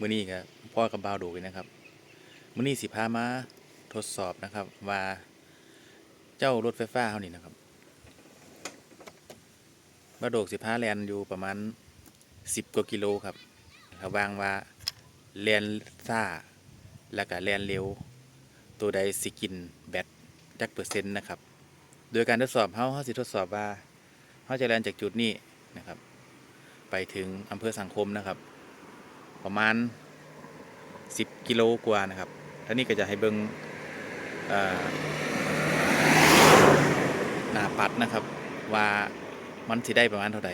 มื้อนี้ก็พ่อกับบ่าวดูกันนะครับมื้อนี้สิพามาทดสอบนะครับ ว่าเจ้ารถไฟฟ้าเฮานี่นะครับบ่าวโดกสิพาแลนอยู่ประมาณ10กว่ากิโลครับระวางว่าแลนซ่า แล้วก็แลนเร็ว ตัวใดสิกินแบตจักเปอร์เซ็นต์นะครับ โดยการทดสอบเฮาเฮาสิทดสอบว่าเฮาจะแลนจากจุดนี้นะครับ ไปถึงอำเภอสังคมนะครับ ประมาณ 10 กิโลกว่านะครับท่านี้ก็จะให้เบิงหน้าปัดนะครับ ว่ามันสิได้ประมาณเท่าใด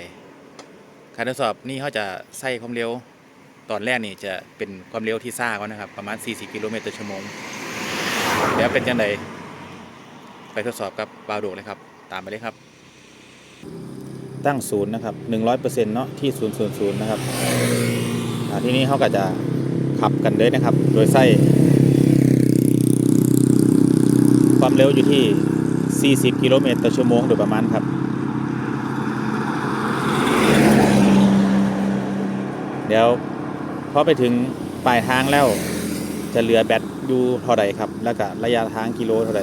การทดสอบนี่เขาจะใส่ความเร็วตอนแรกนี่จะเป็นความเร็วที่ซ่าก่อนนะครับ ประมาณ 40 กิโลเมตรต่อชั่วโมงแล้วเป็นยังไงไปทดสอบกับบาวโดกเลยครับ ตามไปเลยครับ ตั้งศูนย์นะครับ 100%เนาะที่000นะครับ ที่นี้เขาก็จะขับกันเลยนะครับ โดยใส่ความเร็วอยู่ที่ 40 กิโลเมตรต่อชั่วโมงโดยประมาณครับเดี๋ยวพอไปถึงปลายทางแล้วจะเหลือแบตอยู่เท่าใดครับ แล้วก็ระยะทางกิโลเท่าใด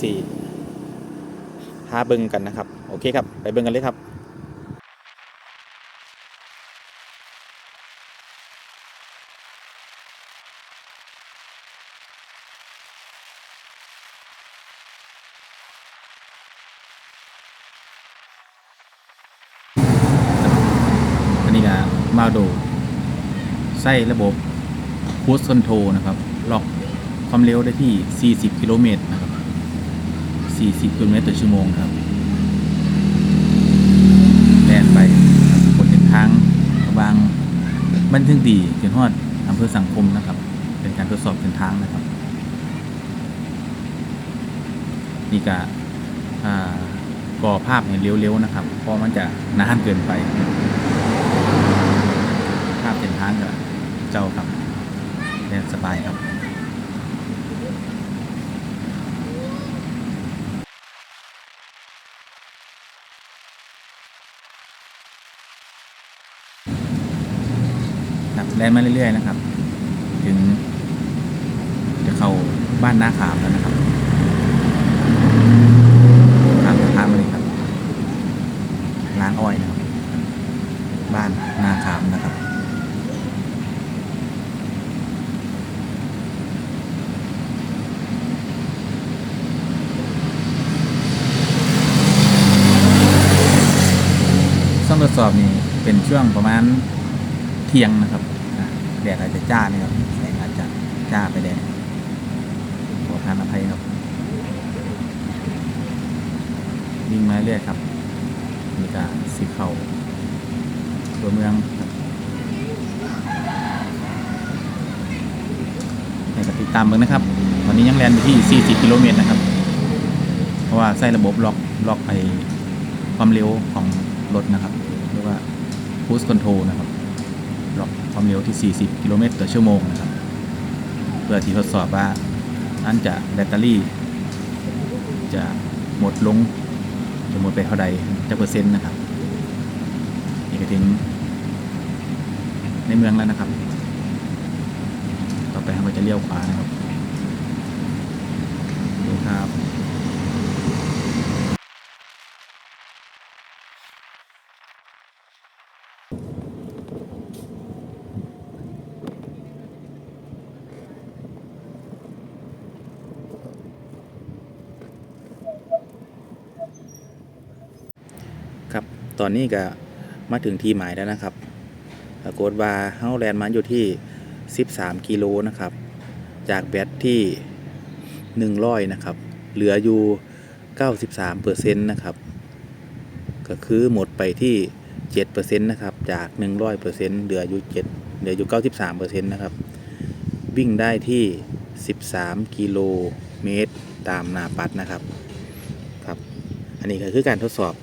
สี่หาเบิ่งกันนะครับ โอเคครับ ไปเบิ่งกันเลยครับ อันนี้ก็ มาดูใส่ระบบคูสคอนโทรนะครับล็อกความเร็วได้ที่ 40 กิโลเมตรนะครับ 40 กิโลเมตรต่อชั่วโมงครับแล่นไปบนเส้นทางระหวางบ้านทึงดีจนฮอดอำเภอสังคมนะครับ เป็นการทดสอบเส้นทางนะครับ นี่ก็อ่าก่อภาพให้เร็วๆนะครับ เพราะมันจะนานเกินไปาเส้นทางกับเจ้าครับเรียนสบายครับครับแล่นมาเรื่อยๆนะครับ ถึงจะเข้าบ้านนาขามแล้วนะครับข้ามสะพานมาเลยครับ ร้านอ้อยนะครับ บ้านนาขามนะครับ ช่วงทด สอบนี่เป็นช่วงประมาณเที่ยงนะครับแดดอาจจะจ้านี่ครับแสงอาจจะจ้าไปแดดขอทานอภัยครับวิ่งมาเรื่อยครับนี่ก็สิเข้าตัวเมืองครับให้กับติดตามเบิ่งนะครับตอนนี้ยังแลนอยู่ที่ 40 กิโลเมตรนะครับ เพราะว่าใส่ระบบล็อกล็อกไอความเร็วของรถนะครับ เรียกว่า cruise control นะครับล็อกความเร็วที่ 40 กิโลเมตรต่อชั่วโมงนะครับ เพื่อที่ทดสอบว่าอันจะแบตเตอรี่ จะหมดลง จะหมดไปเท่าใดจะเปอร์เซ็นต์นะครับนี่ก็ถึง ในเมืองแล้วนะครับ ต่อไปเราจะเลี้ยวขวานะครับดูครับ ครับ ตอนนี้ก็มาถึงที่หมายแล้วนะครับปรากฏว่าเฮาแลนด์มาอยู่ที่ 13 กิโลนะครับ จากแบตที่ 100 นะครับ เหลืออยู่ 93เปอร์เซ็นต์นะครับ ก็คือหมดไปที่7เปอร์เซ็นต์นะครับ จาก 100เปอร์เซ็นต์เหลืออยู่ 7 เหลืออยู่ 93เปอร์เซ็นต์นะครับ วิ่งได้ที่ 13 กิโลเมตรตามหนาปัดนะครับ ครับ อันนี้ก็คือการทดสอบ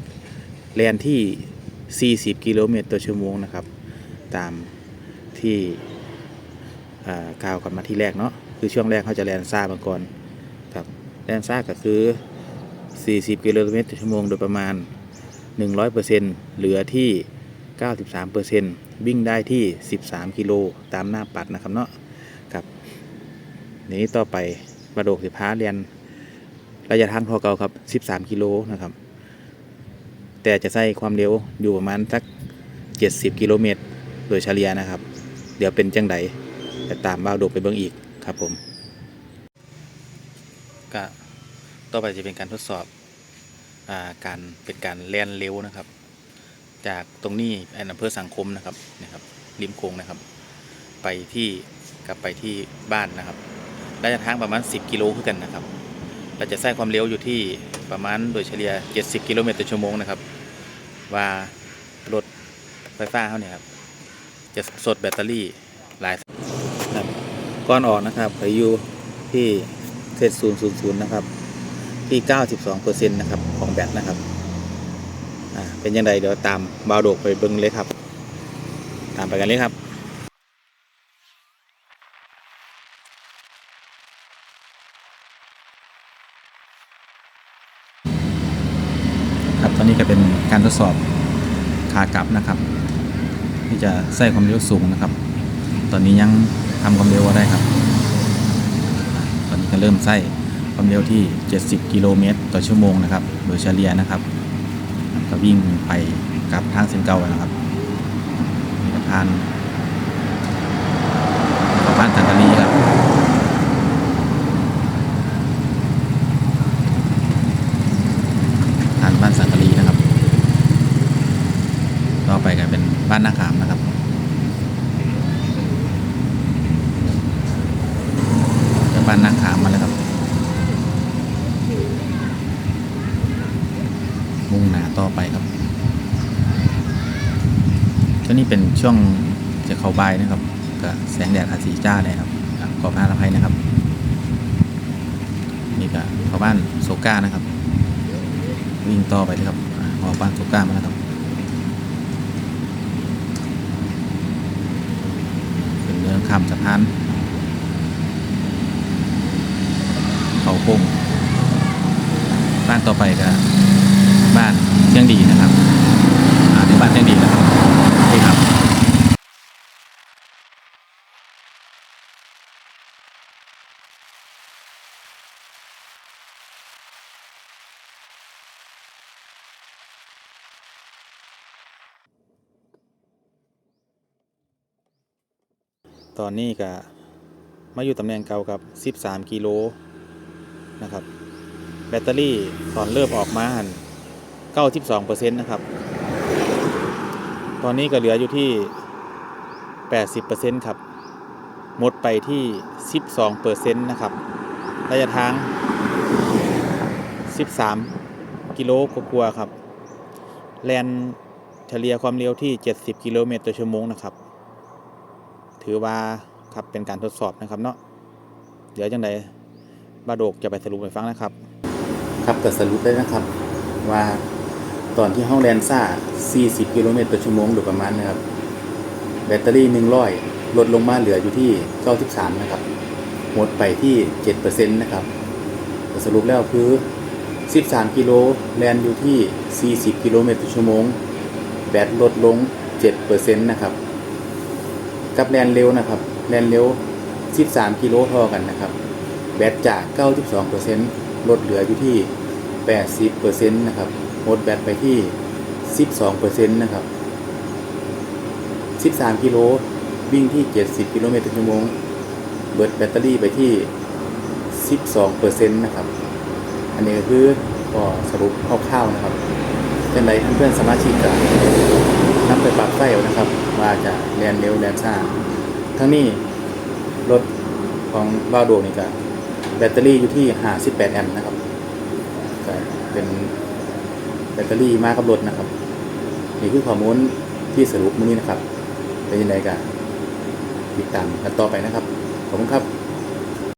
แลนที่ 40 กิโลเมตรต่อชั่วโมงนะครับ ตามที่กล่าวกันมาที่แรกเนาะคือช่วงแรกเขาจะแลนซ่ามาก่อนครับแลนซ่าก็คือ 40 กิโลเมตรต่อชั่วโมงโดยประมาณ 100%เหลือที่ 93%วิ่งได้ที่ 13 กิโลตามหน้าปัดนะครับเนาะครับนี้ต่อไปประโดกสิพาเรียนระยะทางเท่าเก่าครับ 13 กิโลนะครับ แต่จะใช้ความเร็วอยู่ประมาณสัก 70 กิโลเมตร โดยเฉลี่ยนะครับ เดี๋ยวเป็นจังไดจะตามบ้าวโดกไปเบิ่งอีกครับผมก็ต่อไปจะเป็นการทดสอบอาการเป็นการเล่นเร็วนะครับ จากตรงนี้แอนอำเภอสังคมนะครับนะครับริมโค้งนะครับ ไปที่กลับไปที่บ้านนะครับระยะทางประมาณ 10 กิโลคือกันนะครับ เราจะใช้ความเร็วอยู่ที่ประมาณโดยเฉลี่ย 70 กิโลเมตรต่อชั่วโมงนะครับ ว่ารถไฟฟ้าเขาเนี่ยครับจะสดแบตเตอรี่หลายครับก้อนออกนะครับไปอยู่ที่เซตศูนย์ศูนย์ศูนย์นะครับ ที่เก้าสิบสองเปอร์เซ็นะครับของแบตนะครับอ่าเป็นยังไงเดี๋ยวตามบาวโดกไปเบิ้งเลยครับ ตามไปกันเลยครับ ครับตอ นี่ก็เป็นการทดสอบขากลับนะครับ ที่จะใส่ความเร็วสูงนะครับ ตอนนี้ยังทำความเร็วได้ครับ ตอนนี้ก็เริ่มใส่ความเร็วที่ 70 กิโลเมตรต่อชั่วโมงนะครับ โดยเฉลี่ยนะครับ ก็วิ่งไปกลับทางเส้นเก่านะครับมีสะพานสะพานสังกะรีครับ ทางบ้านสังกะรีนะครับ ต่อไปกันเป็นบ้านนาขามนะครับ จะบ้านนาขามมาแล้วครับ มุ่งหนาต่อไปครับก็นี่เป็นช่วงจะเข้าใบนะครับก็แสงแดดอาสีจ้าเลยครับขอพาอภัยนะครับนี่ก็เข้าบ้านโซก้านะครับ วิ่งต่อไปเลยครับอะอบ้านโซก้ามาแล้วครับเป็นเรื่องข้ามสะพานเขาโค้งบ้านต่อไปก็ บ้านเชียงดีนะครับอ่าที่บ้านเชียงดีนะครับนี่ครับตอนนี้ก็มาอยู่ตำแหน่งเก่ากับ 13 กิโลนะครับ แบตเตอรี่ตอนเริ่มออกมาหัน 92%นะครับ ตอนนี้ก็เหลืออยู่ที่ 80%ครับ หมดไปที่ 12%นะครับ ระยะทาง 13 กิโลกว่าครับ แลนเฉลี่ยความเร็วที่ 70 กิโลเมตรต่อชั่วโมงนะครับ ถือว่าครับเป็นการทดสอบนะครับเนาะ เดี๋ยวจังไดบาโดกจะไปสรุปให้ฟังนะครับ ครับก็สรุปได้นะครับว่า ตอนที่ห้องแลนซ่า 40 กิโลเมตรต่อชั่วโมงโดยประมาณนะครับ แบตเตอรี่ 100 ลดลงมาเหลืออยู่ที่ 93 นะครับ หมดไปที่ 7%นะครับสรุปแล้วคือ 13 กิโลแลนอยู่ที่ 40 กิโลเมตรต่อชั่วโมง แบตลดลง 7%นะครับ กับแลนเร็วนะครับ แลนเร็ว 13 กิโลเท่ากันนะครับ แบตจาก 92%ลดเหลืออยู่ที่ 80%นะครับ หมดแบตไปที่ 12%นะครับ 13 กิโลวิ่งที่ 70 กิโลเมตรต่อชั่วโมง เบิดแบตเตอรี่ไปที่ 12%นะครับ อันนี้ก็คือก็สรุปคร่าวๆนะครับเป็นไรเพื่อนๆสมาชิกกันนำไปปรับไฟเอานะครับ ว่าจะแลนเร็วแลนช้าทั้งนี้รถของบ้าโดนี่ก็แบตเตอรี่อยู่ที่ 58 แอมป์นะครับ เป็น แบตเตอรี่มากับรถนะครับนี่คือข้อมูลที่สรุปมื้อนี้นะครับเป็นยังไงกันติดตามกันต่อไปนะครับขอบคุณครับ